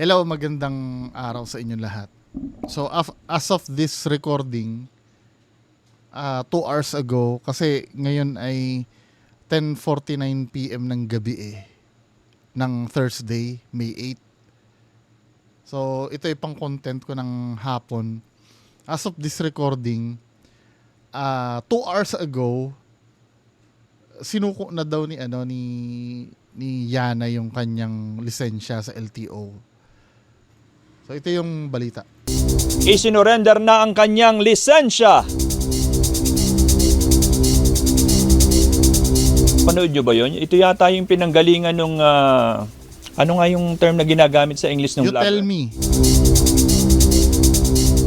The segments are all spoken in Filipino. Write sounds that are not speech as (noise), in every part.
Hello, magandang araw sa inyong lahat. So, as of this recording, uh, two hours ago, kasi ngayon ay 10.49 p.m. ng gabi eh, ng Thursday, May 8. So, ito ay pang content ko ng hapon. As of this recording, uh, two hours ago, sinuko na daw ni ano ni ni Yana yung kanyang lisensya sa LTO. So ito yung balita. Isinorender na ang kanyang lisensya. Panood nyo ba yun? Ito yata yung pinanggalingan nung... ah, ano nga yung term na ginagamit sa English ng You tell me.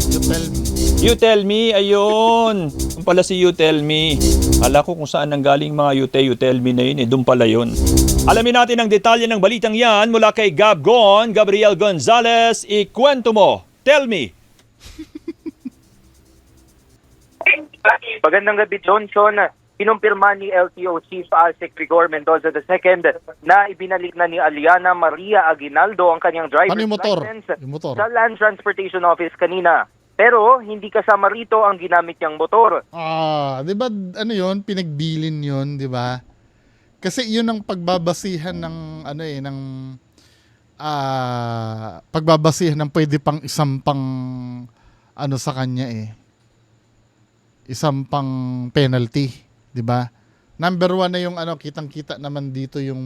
You tell me. You tell me, ayun. Yung pala si You Tell Me. Ala ko kung saan nanggaling mga You Tell, You Tell Me na yun eh. Doon pala yun. Alamin natin ang detalye ng balitang yan mula kay Gab Gon, Gabriel Gonzalez. Ikwento mo. Tell me. Magandang gabi, Johnson. Pinumpirma ni LTO Chief Alsec Rigor Mendoza II na ibinalik na ni Aliana Maria Aguinaldo ang kanyang driver's Ano yung motor? license Yung motor. sa Land Transportation Office kanina. Pero hindi kasama rito ang ginamit niyang motor. Ah, 'di ba ano 'yon, pinagbilin 'yon, 'di ba? Kasi 'yun ang pagbabasihan ng ano eh ng ah pagbabasihan ng pwede pang isang pang ano sa kanya eh. Isang pang penalty, 'di ba? Number one na yung ano, kitang-kita naman dito yung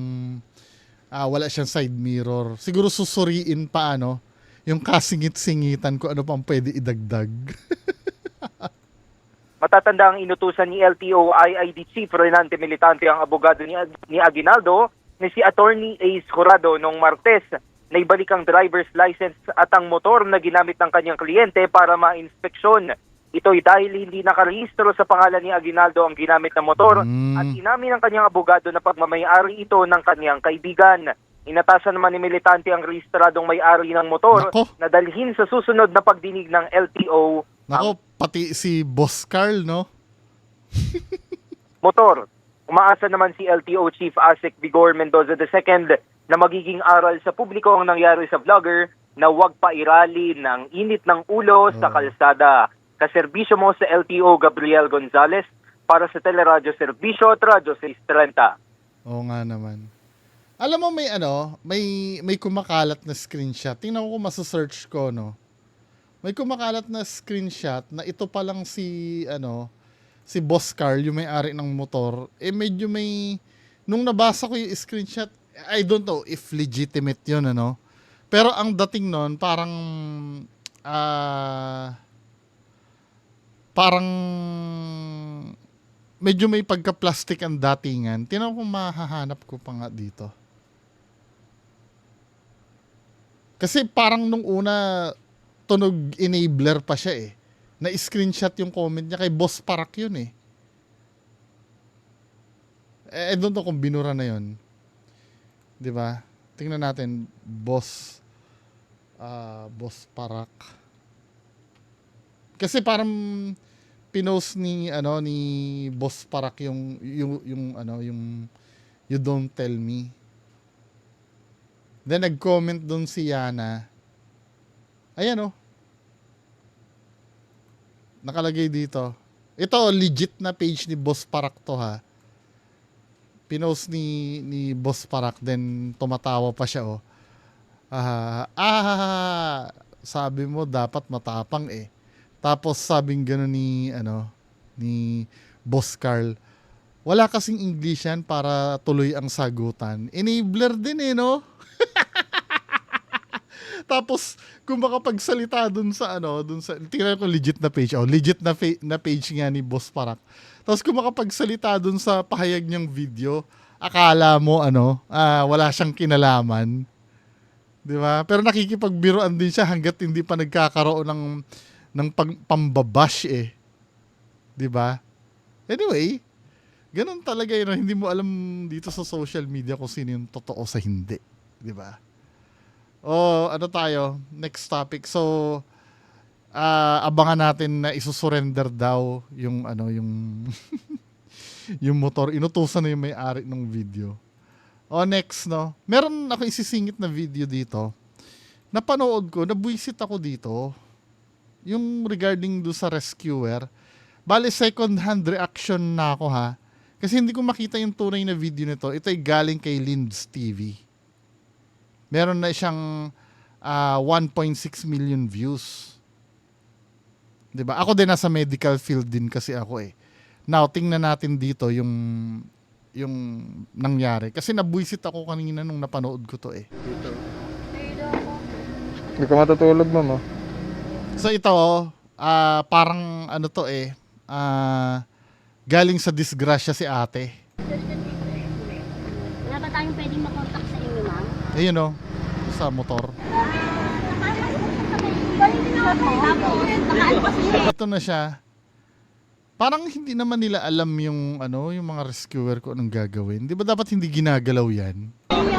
ah, wala siyang side mirror. Siguro susuriin pa ano, yung kasingit-singitan ko ano pang pwede idagdag. (laughs) Matatanda ang inutusan ni LTO IID Chief Renante Militante ang abogado ni, ni Aguinaldo ni si Attorney Ace Jurado noong Martes na ibalik ang driver's license at ang motor na ginamit ng kanyang kliyente para ma-inspeksyon. Ito'y dahil hindi nakarehistro sa pangalan ni Aguinaldo ang ginamit na motor Mm. at inamin ng kanyang abogado na pagmamayari ito ng kanyang kaibigan. Inatasan naman ni Militante ang rehistradong may-ari ng motor Nako. na dalhin sa susunod na pagdinig ng LTO Nako, pati si Boss Carl, no? (laughs) motor. Umaasa naman si LTO Chief Asik Vigor Mendoza II na magiging aral sa publiko ang nangyari sa vlogger na huwag pairali ng init ng ulo sa kalsada. Kaserbisyo mo sa LTO Gabriel Gonzalez para sa Teleradyo Serbisyo at Radyo 630. Oo nga naman. Alam mo may ano, may may kumakalat na screenshot. Tingnan ko kung masasearch ko, no. May kumakalat na screenshot na ito pa lang si ano, si Boss Carl, yung may-ari ng motor. Eh medyo may nung nabasa ko yung screenshot, I don't know if legitimate 'yun ano. Pero ang dating nun, parang ah parang medyo may pagka-plastic ang datingan. Tinan ko mahahanap ko pa nga dito. Kasi parang nung una, tunog enabler pa siya eh. Na-screenshot yung comment niya kay Boss Parak yun eh. Eh, I don't know kung binura na yun. ba? Tingnan natin, Boss ah Boss Parak. Kasi parang pinost ni ano ni Boss Parak yung yung yung ano yung you don't tell me. Then nag-comment doon si Yana. Ayan oh. Nakalagay dito. Ito legit na page ni Boss Parak to ha. Pinost ni ni Boss Parak then tumatawa pa siya oh. Ah, ah, sabi mo dapat matapang eh. Tapos sabing gano'n ni ano ni Boss Carl. Wala kasing English yan para tuloy ang sagutan. Enabler din eh, no? (laughs) Tapos, kung makapagsalita dun sa ano, dun sa, tingnan ko legit na page. Oh, legit na, fa- na page nga ni Boss Parak. Tapos kung makapagsalita dun sa pahayag niyang video, akala mo ano, ah, wala siyang kinalaman. 'Di ba? Pero nakikipagbiruan din siya hangga't hindi pa nagkakaroon ng ng pag, pambabash eh. 'Di ba? Anyway, ganun talaga yun. Hindi mo alam dito sa social media kung sino yung totoo sa hindi. 'Di ba? Oh, ano tayo? Next topic. So, ah abangan natin na isusurrender daw yung ano yung (laughs) yung motor. Inutusan na yung may-ari ng video. O next, no? Meron ako isisingit na video dito napanood ko, nabwisit ako dito. Yung regarding do sa rescuer. Bale, second hand reaction na ako ha. Kasi hindi ko makita yung tunay na video nito. Ito ay galing kay Linds TV. Meron na siyang ah, 1.6 million views. 'Di ba? Ako din nasa medical field din kasi ako eh. Now, tingnan natin dito yung yung nangyari. Kasi nabwisit ako kanina nung napanood ko to eh. Hindi ka matutulog, ma'am. oh. So ito, ah parang ano to eh, ah galing sa disgrasya si ate. Wala ba tayong pwedeng makontak sa inyo, ma'am? Ayun oh, sa motor. Ito na siya. Parang hindi naman nila alam yung ano, yung mga rescuer ko anong gagawin. 'Di ba dapat hindi ginagalaw 'yan?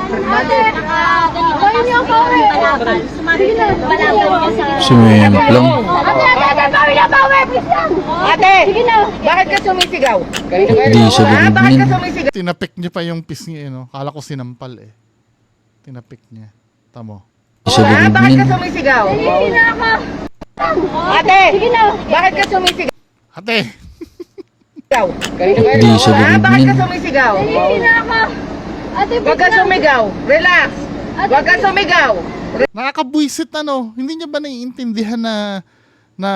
Ate, naka, ganito, tapos may balabal. Sumali ka ng balabal ka sa... Sumimak lang. Ate, na, bakit ka sumisigaw? Hindi siya Ah, sumisigaw? Tinapik niya pa yung pisngi eh, no? Kala ko sinampal eh. Tinapik niya. Tamo. Ah, bakit ka sumisigaw? Hindi na ako! Ate, Sige na! bakit ka sumisigaw? Ate! Hindi siya Ah, bakit ka sumisigaw? Hindi na ako! Ate, Huwag ka sumigaw. Relax. Huwag ka sumigaw. Nakakabwisit ano. Hindi niya ba naiintindihan na na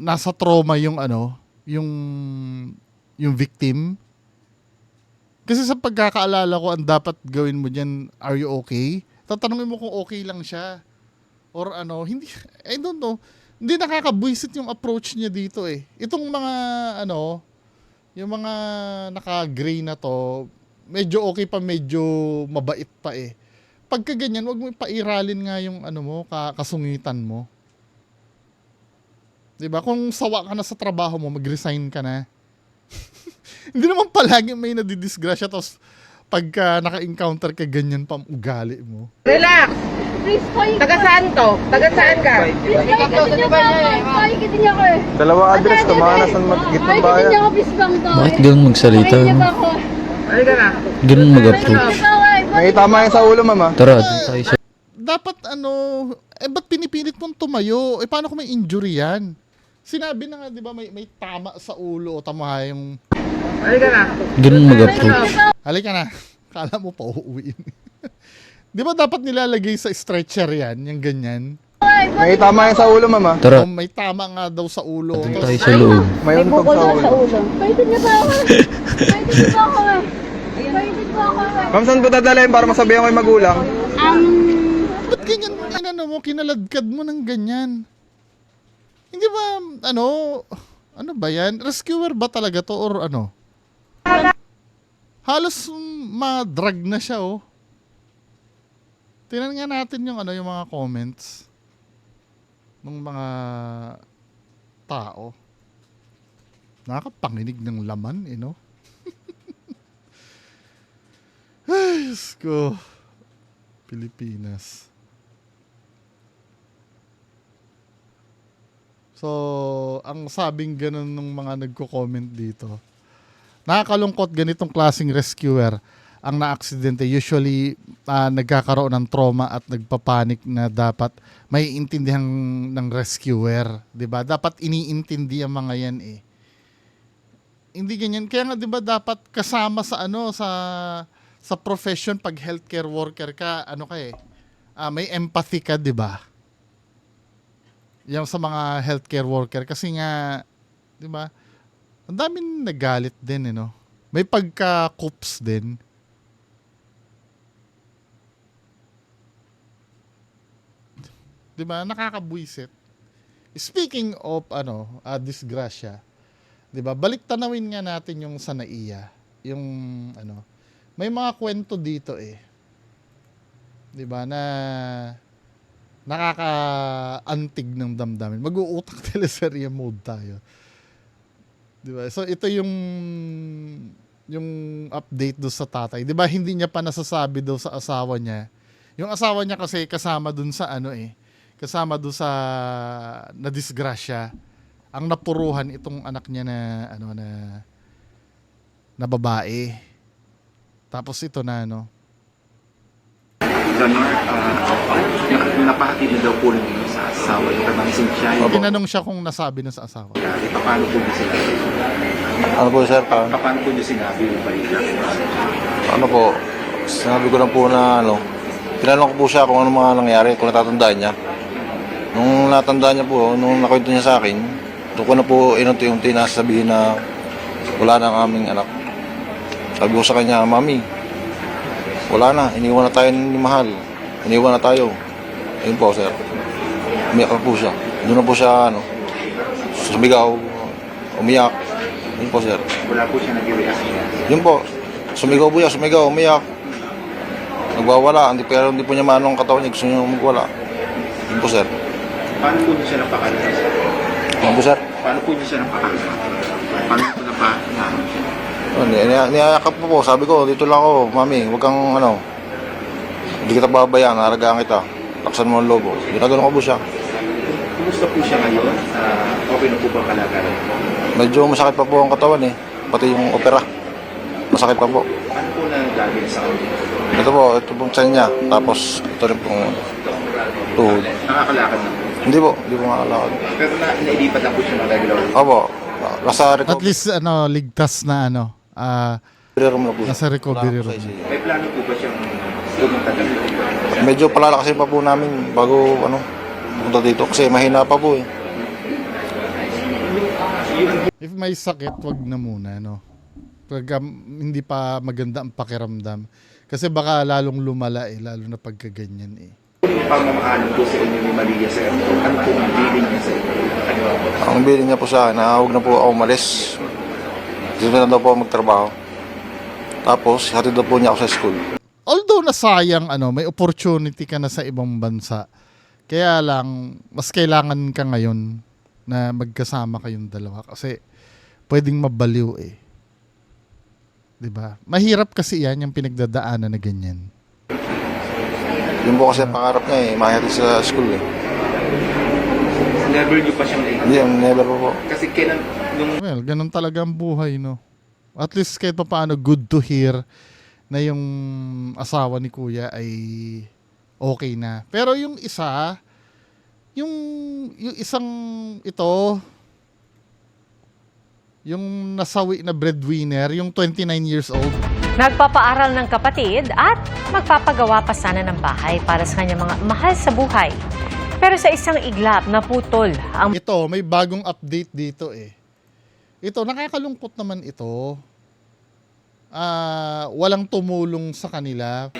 nasa trauma yung ano, yung yung victim? Kasi sa pagkakaalala ko, ang dapat gawin mo diyan, are you okay? Tatanungin mo kung okay lang siya. Or ano, hindi, I don't know. Hindi nakakabwisit yung approach niya dito eh. Itong mga, ano, yung mga naka-gray na to, medyo okay pa, medyo mabait pa eh. Pagka ganyan, wag mo pairalin nga yung ano mo, ka- kasungitan mo. 'Di ba? Kung sawa ka na sa trabaho mo, mag-resign ka na. Hindi naman palagi may nadidisgrasya tapos pagka naka-encounter ka ganyan pa ang ugali mo. Relax. Please, Taga saan to? Taga saan ka? niyo ako! Pahigitin niyo ako eh! Dalawa address mga ate, nasa gitnang Pahigitin bayan. niyo ako, please! Bakit ganun magsalita? Pahigitin niyo ako! Halika na. Ganun mag-approach. ako eh! May tama yan sa ulo, ma'am. ah. Tara, dun tayo sa... Dapat ano, eh ba't pinipilit mong tumayo? Eh paano kung may injury yan? Sinabi na nga, di ba, may, may tama sa ulo o tama yung... Halika na. Ganun mag-approach. Halika na. Kala mo pa uuwiin. (laughs) di ba dapat nilalagay sa stretcher yan, yung ganyan? May tama yan sa ulo, ma'am. ah. Tara, O may tama nga daw sa ulo. Tapos- tayo sa loob. May untog sa ulo. Pahigitin niyo ba ako? Pahigitin niyo ba ako! Ma'am, saan po dadalhin para masabihan ko yung magulang? Um, Ba't ganyan mo, inano mo, kinaladkad mo ng ganyan? Hindi ba, ano, ano ba yan? Rescuer ba talaga to or ano? Halos ma-drag na siya, oh. Tingnan nga natin yung ano, yung mga comments ng mga tao. Nakakapanginig ng laman, eh, no? (laughs) Ay, ko. Pilipinas. So, ang sabing ganun ng mga nagko-comment dito, nakakalungkot ganitong klaseng rescuer ang na-aksidente. Usually, ah, nagkakaroon ng trauma at nagpapanik na dapat may intindihan ng rescuer. 'di ba Dapat iniintindi ang mga yan eh. Hindi ganyan. Kaya nga 'di ba dapat kasama sa ano sa sa profession pag healthcare worker ka, ano ka eh. ah, may empathy ka, 'di ba? Yung sa mga healthcare worker kasi nga 'di ba? Ang daming nagalit din eh, no? May pagka-coops din. Di ba? Nakakabwisit. Speaking of ano, ah, disgrasya, 'di ba? Balik tanawin nga natin yung sa naiya, yung ano, may mga kwento dito eh. 'Di ba na nakakaantig ng damdamin. Mag-uutak (laughs) teleserye mode tayo. 'Di ba? So ito yung yung update do sa tatay. 'Di ba hindi niya pa nasasabi daw sa asawa niya. Yung asawa niya kasi kasama dun sa ano eh, kasama dun sa na disgrasya. Ang napuruhan itong anak niya na ano na na babae. Tapos ito na ano, Janor, uh, napa, Kapatid na daw po ng sa asawa niya. Pamangkin siya. Hindi Tinanong siya kung nasabi na sa asawa. Grabe, paano po niya sinabi? Ano po sir? Pa, Paano po niya sinabi yung balita? ano po? Sinabi ko lang po na ano, tinanong ko po siya kung ano mga nangyari, kung natatandaan niya. Nung natandaan niya po, nung nakwento niya sa akin, doon ko na po inunti-unti na sabihin na wala na ang aming anak. Sabi ko sa kanya, Mami, wala na, iniwan na tayo ni Mahal. Iniwan na tayo. Ayun po, sir. Umiyak na po siya. Doon na po siya, ano, sumigaw, umiyak. Yun po, sir. Wala po siya nag-react niya. Yun po, sumigaw po siya, sumigaw, umiyak. Nagwawala, hindi, pero hindi po niya maano ang katawan niya, gusto niya magwala. Yun po, sir. Paano po niya siya napakalakas? Yun po, sir. Paano po niya siya napakalakas? Paano po napa... Na, Oh, ni- ni- Niyayakap po po, sabi ko, dito lang ako, mami, huwag kang ano, hindi kita babayaan, naragaan kita. Laksan mo ang lobo. Ginagano ko po siya. Kumusta po siya ngayon? Ah, okay na po ba kalagaran? Medyo masakit pa po ang katawan eh, pati yung opera. Masakit pa po. Ano po na gagawin sa kanya? Ito po, ito pong tiyan niya. Tapos, ito rin pong tuhod. Nakakalakad na po. Hindi po, hindi po makakalakad. Pero na, nailipat na po siya ng regular. Opo, nasa At recovery least, ano, ligtas na, ano, ah, room na po nasa recovery room. May plano po ba siyang pumunta dito? Medyo palalakasin pa po namin bago ano punta dito kasi mahina pa po eh. If may sakit, wag na muna, no? Pag um, hindi pa maganda ang pakiramdam. Kasi baka lalong lumala eh, lalo na pagkaganyan eh. Yung pamamaalam po sa inyo ni Maria sa ano po ang billing niya sa inyo? Po? Ang bilin niya po sa akin, na huwag na po ako umalis. Dito na daw po magtrabaho. Tapos, hatid daw po niya ako sa school. Although nasayang, ano, may opportunity ka na sa ibang bansa. Kaya lang, mas kailangan ka ngayon na magkasama kayong dalawa. Kasi, pwedeng mabaliw eh. 'Di ba? Mahirap kasi yan, yung pinagdadaanan na ganyan. Yun po kasi ang pangarap niya eh, mahatid sa school eh. Never niyo pa siyang. Hindi, never po po. Kasi kailan, nung Well, ganun talaga ang buhay, no? At least kahit pa paano, good to hear na yung asawa ni kuya ay okay na. Pero yung isa, yung, yung isang ito, yung nasawi na breadwinner, yung 29 years old, Nagpapaaral ng kapatid at magpapagawa pa sana ng bahay para sa kanyang mga mahal sa buhay. Pero sa isang iglap, naputol ang ito, may bagong update dito eh. Ito, nakakalungkot naman ito. Ah, walang tumulong sa kanila.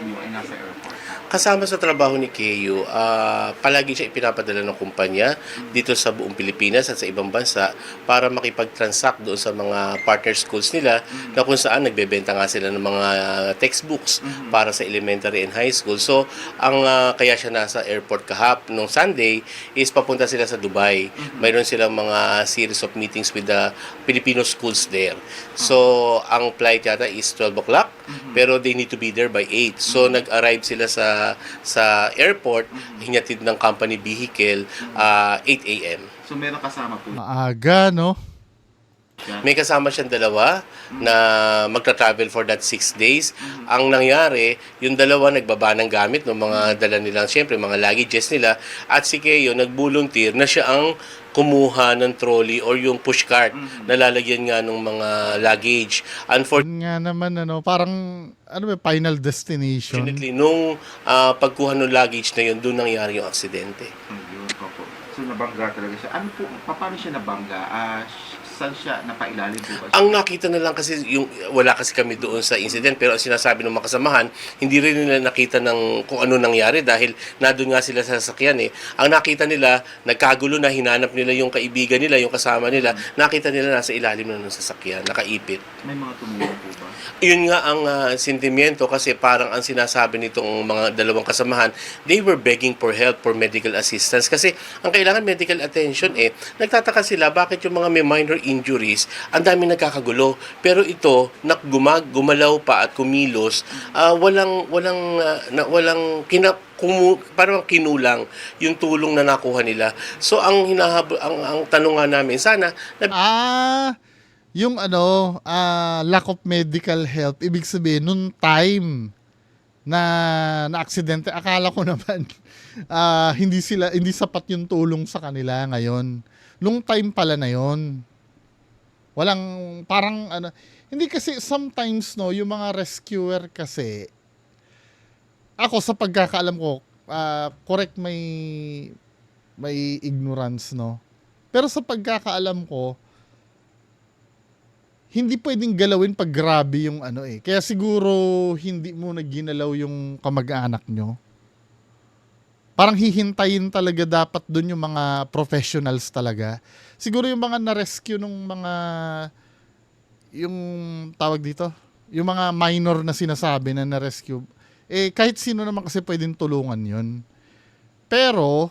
Kasama sa trabaho ni Keyo, ah, palagi siya ipinapadala ng kumpanya dito sa buong Pilipinas at sa ibang bansa para makipag-transact doon sa mga partner schools nila na kung saan nagbebenta nga sila ng mga textbooks para sa elementary and high school. So, ang ah, kaya siya nasa airport kahap nung Sunday is papunta sila sa Dubai. Mayroon silang mga series of meetings with the Filipino schools there. So, ang flight yata is 12 o'clock, pero they need to be there by 8. So, nag-arrive sila sa sa airport, hinatid ng company vehicle, ah, 8 a.m. So meron kasama po. Maaga, no? May kasama siyang dalawa na magta-travel for that six days. Ang nangyari, yung dalawa nagbaba ng gamit ng mga dala nilang, syempre, mga luggages nila. At si Keo nag-volunteer na siya ang kumuha ng trolley or yung pushcart na lalagyan nga ng mga luggage. Unfortunately, nga naman, ano, parang, ano ba, final destination. Unfortunately, nung ah, pagkuha ng luggage na yun, doon nangyari yung aksidente. Ayun, opo. So nabangga talaga siya. Ano po, paano siya nabangga? Ah, saan siya napailalim po ba siya? Ang nakita na lang kasi yung wala kasi kami doon sa incident pero ang sinasabi ng makasamahan, hindi rin nila nakita ng kung ano nangyari dahil nandun nga sila sa sasakyan eh. Ang nakita nila, nagkagulo na hinanap nila yung kaibigan nila, yung kasama nila, nakita nila nasa ilalim na ng sasakyan, nakaipit. May mga tumulong po ba? Yun nga ang ah, sentimiento kasi parang ang sinasabi nitong mga dalawang kasamahan, they were begging for help for medical assistance kasi ang kailangan medical attention eh. Nagtataka sila bakit yung mga may minor injuries, ang dami nagkakagulo. Pero ito, nak gumag, gumalaw pa at kumilos, ah, walang walang ah, na, walang kina, kumu, parang kinulang yung tulong na nakuha nila. So ang hinahab ang, ang tanong nga namin sana na Ah, yung ano, ah, lack of medical help, ibig sabihin, nung time na na aksidente. Akala ko (laughs) naman ah, hindi sila hindi sapat yung tulong sa kanila ngayon. Long time pala na yon. Walang parang ano hindi kasi sometimes no yung mga rescuer kasi ako sa pagkakaalam ko ah, correct may may ignorance no. Pero sa pagkakaalam ko hindi pwedeng galawin pag grabe yung ano eh. Kaya siguro hindi mo na ginalaw yung kamag-anak nyo. Parang hihintayin talaga dapat dun yung mga professionals talaga. Siguro yung mga na-rescue nung mga yung tawag dito, yung mga minor na sinasabi na na-rescue, eh kahit sino naman kasi pwedeng tulungan yun. Pero,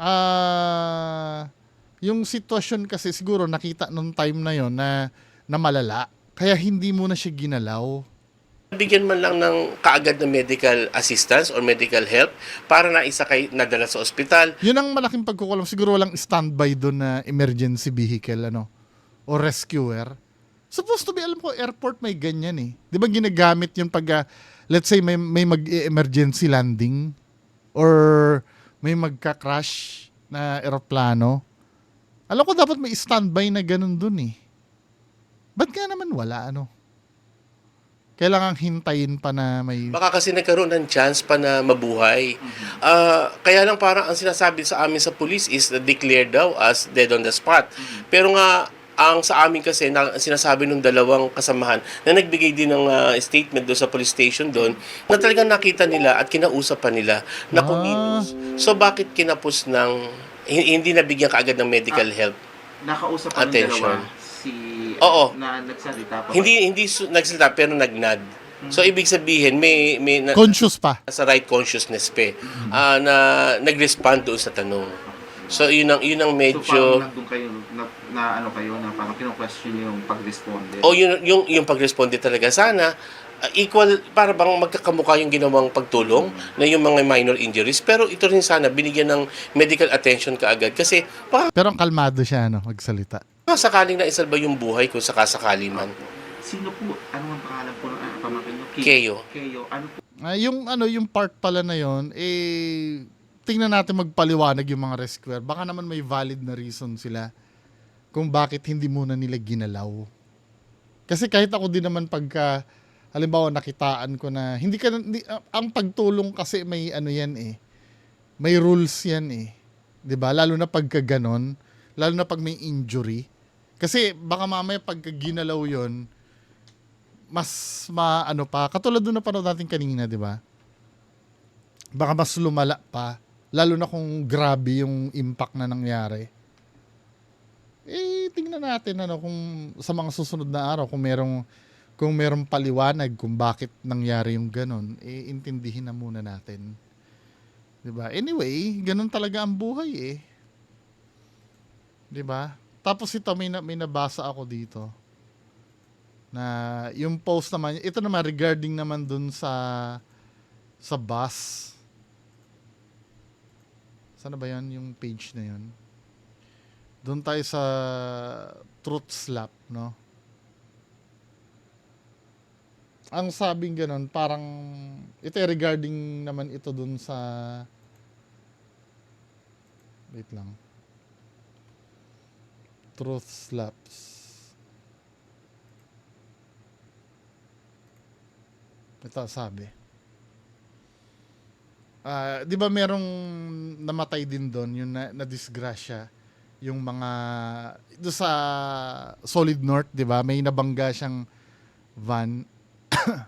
ah, yung sitwasyon kasi siguro nakita nung time na yon na na malala. Kaya hindi mo na siya ginalaw. Bigyan man lang ng kaagad na medical assistance or medical help para na isakay nadala sa ospital. Yun ang malaking pagkukulang. Siguro walang standby doon na emergency vehicle, ano? O rescuer. Supposed to be, alam ko, airport may ganyan eh. Di ba ginagamit yun pag, ah, let's say, may, may mag-emergency landing or may magka-crash na eroplano. Alam ko dapat may standby na ganun dun eh. Ba't nga naman wala, ano? Kailangan hintayin pa na may... Baka kasi nagkaroon ng chance pa na mabuhay. Ah, kaya lang parang ang sinasabi sa amin sa police is na declared daw as dead on the spot. Pero nga ang sa amin kasi na sinasabi ng dalawang kasamahan na nagbigay din ng ah, statement doon sa police station doon na talagang nakita nila at kinausap pa nila na Ah. kumilos. So bakit kinapos ng hi- hindi nabigyan kaagad ng medical help? Nakausap pa ng Attention. dalawa Oo. na nagsalita pa. Hindi hindi su- nagsalita pero nagnad. So ibig sabihin may may na, Conscious pa. sa right consciousness pa eh, ah, na nag-respond doon sa tanong. So yun ang yun ang So medyo parang nandun kayo na, na ano kayo na parang kino-question yung pag-responde. o yun yung yung pag-responde talaga sana ah, equal para bang magkakamukha yung ginawang pagtulong na yung mga minor injuries pero ito rin sana binigyan ng medical attention kaagad kasi baka Pero ang kalmado siya, ano, magsalita. Sakaling na isalba yung buhay kung sakasakali man. Sino po? Ano ang pangalan po ng uh, pamangkin? Ki- Keyo. Keyo. Ano po? Ah, yung ano yung part pala na yon eh tingnan natin magpaliwanag yung mga rescuer. Baka naman may valid na reason sila kung bakit hindi muna nila ginalaw. Kasi kahit ako din naman pagka halimbawa nakitaan ko na hindi ka hindi, ah, ang pagtulong kasi may ano yan eh. May rules yan eh. 'Di ba? Lalo na pagka ganon, lalo na pag may injury. Kasi baka mamaya pagka ginalaw yon mas maano pa katulad doon na panood natin kanina, 'di ba? Baka mas lumala pa lalo na kung grabe yung impact na nangyari. Eh tingnan natin ano kung sa mga susunod na araw kung merong kung merong paliwanag kung bakit nangyari yung ganun, eh intindihin na muna natin. 'Di ba? Anyway, ganun talaga ang buhay eh. 'Di ba? Tapos ito may, na, may nabasa ako dito na yung post naman, ito naman regarding naman dun sa sa bus. Sana ba yan yung page na yun? Doon tayo sa Truth Slap, no? Ang sabing ganun, parang ito regarding naman ito dun sa wait lang. Truth Slaps. Ito sabi. Ah, 'di ba merong namatay din doon yung na, na disgrasya yung mga do sa Solid North, 'di ba? May nabangga siyang van (coughs)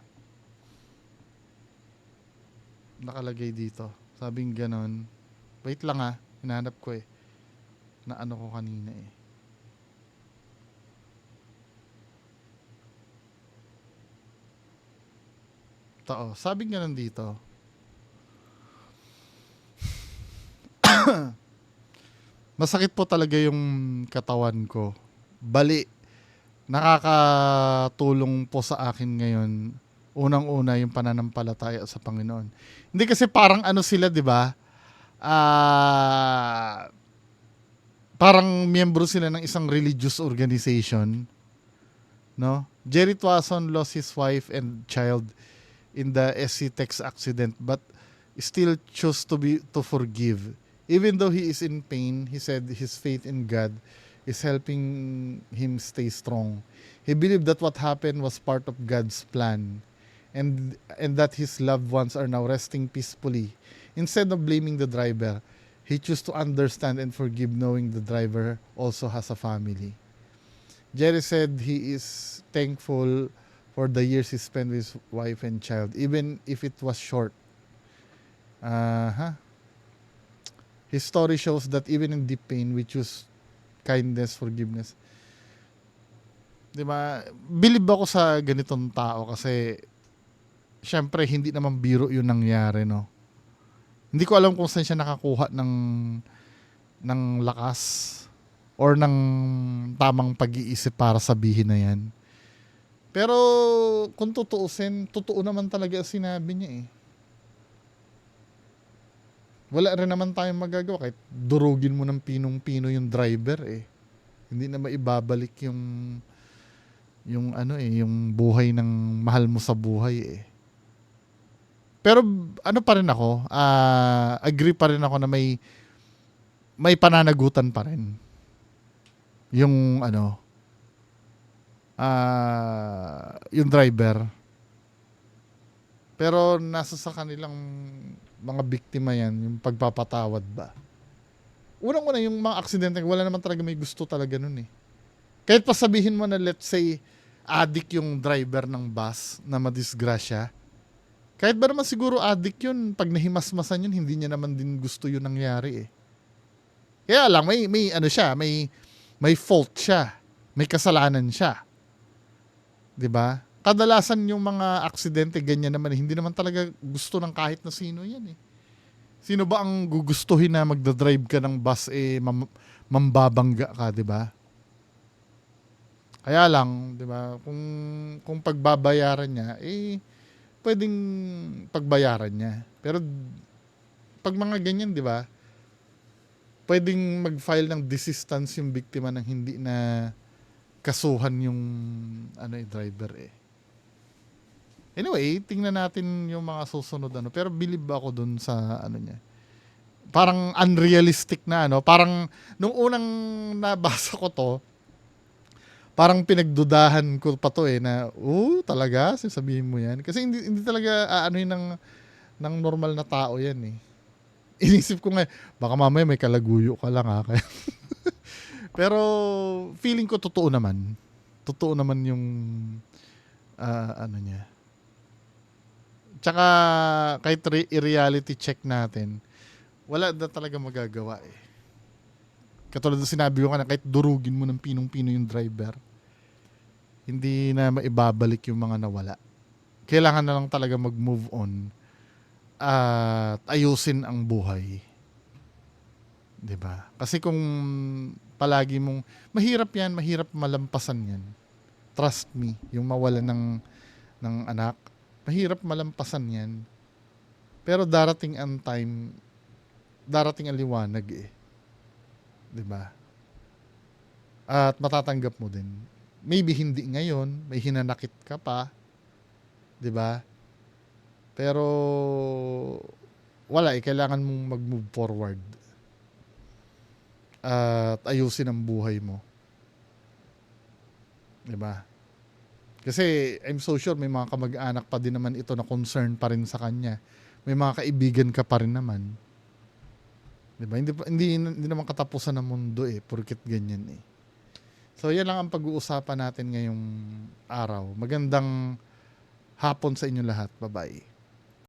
nakalagay dito. Sabing ganon. Wait lang ah, hinahanap ko eh. Na ano ko kanina eh. Tao, sabing ganon dito. (coughs) Masakit po talaga yung katawan ko. Bali, nakakatulong po sa akin ngayon unang-una yung pananampalataya sa Panginoon. Hindi kasi parang ano sila, 'di ba? Ah parang miyembro sila ng isang religious organization. No? Jerry Tuason lost his wife and child in the SC Tex accident but still chose to be to forgive. Even though he is in pain, he said his faith in God is helping him stay strong. He believed that what happened was part of God's plan and and that his loved ones are now resting peacefully. Instead of blaming the driver, he chose to understand and forgive knowing the driver also has a family. Jerry said he is thankful for the years he spent with his wife and child, even if it was short. Uh-huh. His story shows that even in deep pain, we choose kindness, forgiveness. Di ba? Believe ako sa ganitong tao kasi syempre hindi naman biro yung nangyari, no? Hindi ko alam kung saan siya nakakuha ng ng lakas or ng tamang pag-iisip para sabihin na yan. Pero kung tutuusin, totoo naman talaga sinabi niya eh. Wala rin naman tayong magagawa kahit durugin mo ng pinong-pino yung driver eh. Hindi na maibabalik yung yung ano eh, yung buhay ng mahal mo sa buhay eh. Pero ano pa rin ako, ah, agree pa rin ako na may may pananagutan pa rin. Yung ano, ah, yung driver. Pero nasa sa kanilang mga biktima yan, yung pagpapatawad ba. Unang-una yung mga aksidente, wala naman talaga may gusto talaga nun eh. Kahit pa sabihin mo na let's say, addict yung driver ng bus na madisgrasya, kahit ba naman siguro addict yun, pag nahimasmasan yun, hindi niya naman din gusto yun nangyari eh. Kaya lang, may, may ano siya, may, may fault siya. May kasalanan siya. 'Di ba? Kadalasan yung mga aksidente ganyan naman, eh, hindi naman talaga gusto ng kahit na sino yan eh. Sino ba ang gugustuhin na magdadrive ka ng bus eh mam- mambabangga ka, 'di ba? Kaya lang, 'di ba? Kung kung pagbabayaran niya, eh pwedeng pagbayaran niya. Pero pag mga ganyan, 'di ba? Pwedeng mag-file ng desistance yung biktima ng hindi na kasuhan yung ano eh, driver eh. Anyway, tingnan natin yung mga susunod ano. Pero believe ako dun sa ano niya. Parang unrealistic na ano. Parang nung unang nabasa ko to, parang pinagdudahan ko pa to eh na, oh, talaga? Sasabihin mo yan? Kasi hindi, hindi talaga aano yun ng, ng normal na tao yan eh. Inisip ko nga, baka mamaya may kalaguyo ka lang ha. (laughs) Kaya Pero feeling ko totoo naman. Totoo naman yung ah, ano niya. Tsaka kahit re- i-reality check natin, wala na talaga magagawa eh. Katulad ng sinabi ko kanina, kahit durugin mo ng pinong-pino yung driver, hindi na maibabalik yung mga nawala. Kailangan na lang talaga mag-move on at ayusin ang buhay. 'Di ba? Kasi kung palagi mong mahirap 'yan, mahirap malampasan 'yan. Trust me, yung mawala ng ng anak, mahirap malampasan 'yan. Pero darating ang time, darating ang liwanag eh. ba? At matatanggap mo din. Maybe hindi ngayon, may hinanakit ka pa, 'di ba? Pero wala eh, kailangan mong mag-move forward at ayusin ang buhay mo. 'Di ba? Kasi I'm so sure may mga kamag-anak pa din naman ito na concern pa rin sa kanya. May mga kaibigan ka pa rin naman. 'Di ba? Hindi hindi hindi naman katapusan ng mundo eh, porket ganyan eh. So yan lang ang pag-uusapan natin ngayong araw. Magandang hapon sa inyo lahat. Bye-bye.